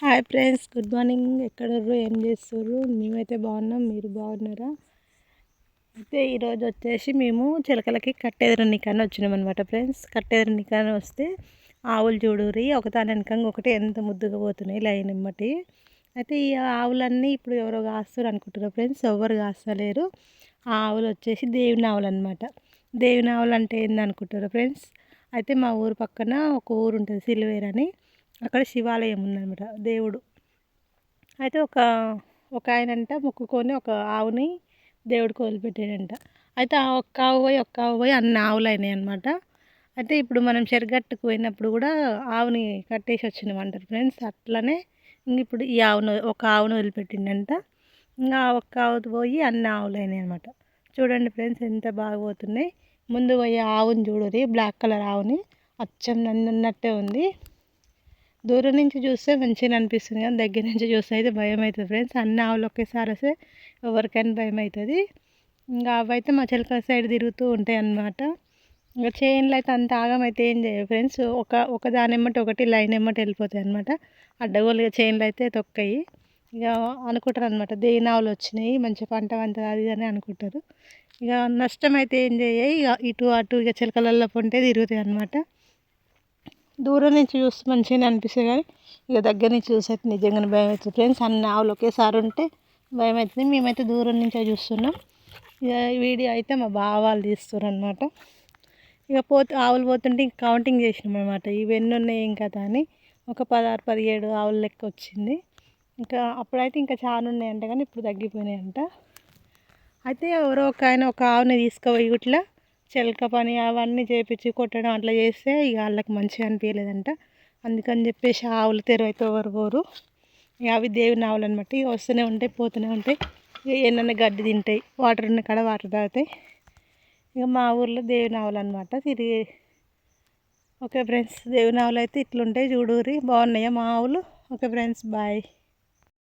Hi friends good morning. ఎక్కడర్రు? ఏం చేస్తారు మేమైతే బాగున్నాం. మీరు బాగున్నారా? అయితే ఈరోజు వచ్చేసి మేము చిలకలకి కట్టెదరనికని వచ్చినాం అనమాట ఫ్రెండ్స్. కట్టెదరనికని వస్తే ఆవులు చూడురి ఒకదాని వెనకంగా ఒకటి ఎంత ముద్దుగా పోతున్నాయి లైన్ ఇమ్మటి అయితే ఈ ఆవులన్నీ ఇప్పుడు ఎవరో కాస్తారు అనుకుంటున్నారు ఫ్రెండ్స్. ఎవరు కాస్తలేరు. ఆ ఆవులు వచ్చేసి దేవుని ఆవులు అనమాట దేవుని ఆవులు అంటే ఏంది అనుకుంటారు ఫ్రెండ్స్? అయితే మా ఊరు పక్కన ఒక ఊరు ఉంటుంది సిల్వేర్ అని. అక్కడ శివాలయం ఉందన్నమాట దేవుడు. అయితే ఒక ఒక ఆయన అంట మొక్కుకొని ఒక ఆవుని దేవుడికి వదిలిపెట్టాడంట అయితే ఆ ఒక్క ఆవు పోయి ఒక్క ఆవు పోయి అన్ని ఆవులు అయినాయి అనమాట అయితే ఇప్పుడు మనం చెరగట్టుకు పోయినప్పుడు కూడా ఆవుని కట్టేసి వచ్చినామంటారు ఫ్రెండ్స్. అట్లనే ఇంక ఇప్పుడు ఈ ఆవును ఒక ఆవును వదిలిపెట్టిండంట. ఇంకా ఒక్క ఆవు పోయి అన్ని ఆవులు అయినాయి అనమాట చూడండి ఫ్రెండ్స్ ఎంత బాగా పోతున్నాయి. ముందు పోయి ఆవుని చూడరి బ్లాక్ కలర్ ఆవుని. అచ్చం నన్నున్నట్టే ఉంది. దూరం నుంచి చూస్తే మంచిగా అనిపిస్తుంది కానీ దగ్గర నుంచి చూస్తే అయితే భయం అవుతుంది ఫ్రెండ్స్. అన్ని ఆవులు ఒకేసారి వస్తే ఎవరికైనా భయం అవుతుంది. ఇంకా అవైతే మా చిలక సైడ్ తిరుగుతూ ఉంటాయి అన్నమాట. ఇంకా చైన్లు అయితే అంత ఆగం అయితే ఏం చేయవు ఫ్రెండ్స్. ఒక ఒక దాని ఎమ్మటి ఒకటి లైన్ ఎమ్మటి వెళ్ళిపోతాయి అనమాట అడ్డగోలుగా చైన్లు అయితే తొక్కాయి. ఇక అనుకుంటారు అనమాట దేని ఆవులు వచ్చినాయి మంచి పంట వంత అది అని అనుకుంటారు. ఇక నష్టం అయితే ఏం చేయాయి ఇక ఇటు అటు ఇక చిలకలలో పొంటే తిరుగుతాయి అనమాట దూరం నుంచి చూస్తే మంచిగానే అనిపిస్తుంది కానీ ఇక దగ్గర నుంచి చూస్తే నిజంగానే భయం అవుతుంది. ఫ్రెండ్స్ అన్ని ఆవులు ఒకేసారి ఉంటే భయం అవుతుంది. మేమైతే దూరం నుంచే చూస్తున్నాం. ఇక వీడియో అయితే మా బావ వాళ్ళు తీస్తారు అనమాట ఇక పోతే ఆవులు పోతుంటే ఇంక కౌంటింగ్ చేసినాం అనమాట ఇవన్నీ ఉన్నాయి ఇంకా దాని అని. ఒక పదహారు పదిహేడు ఆవుల లెక్క వచ్చింది. ఇంకా అప్పుడైతే ఇంకా చాలా ఉన్నాయంట కానీ ఇప్పుడు తగ్గిపోయినాయంట. అయితే ఎవరో ఒక ఆయన ఒక ఆవుని తీసుకుపోయి ఇట్లా చెలక పని అవన్నీ చేపించి కొట్టడం అట్లా చేస్తే ఇక వాళ్ళకి మంచిగా అనిపించలేదంట అందుకని చెప్పేసి ఆవులు తెరవైతే ఎవరు పోరు. అవి దేవుని ఆవులు అనమాట ఇక వస్తూనే ఉంటాయి పోతూనే ఉంటాయి. ఇక ఏమన్నా గడ్డి తింటాయి వాటర్ ఉన్న కాడ వాటర్ తాగుతాయి. ఇక మా ఊర్లో దేవుని ఆవులు అనమాట తిరిగి ఓకే ఫ్రెండ్స్ దేవుని ఆవులు అయితే ఇట్లుంటాయి చూడూరి. బాగున్నాయా మా ఆవులు? Okay friends bye.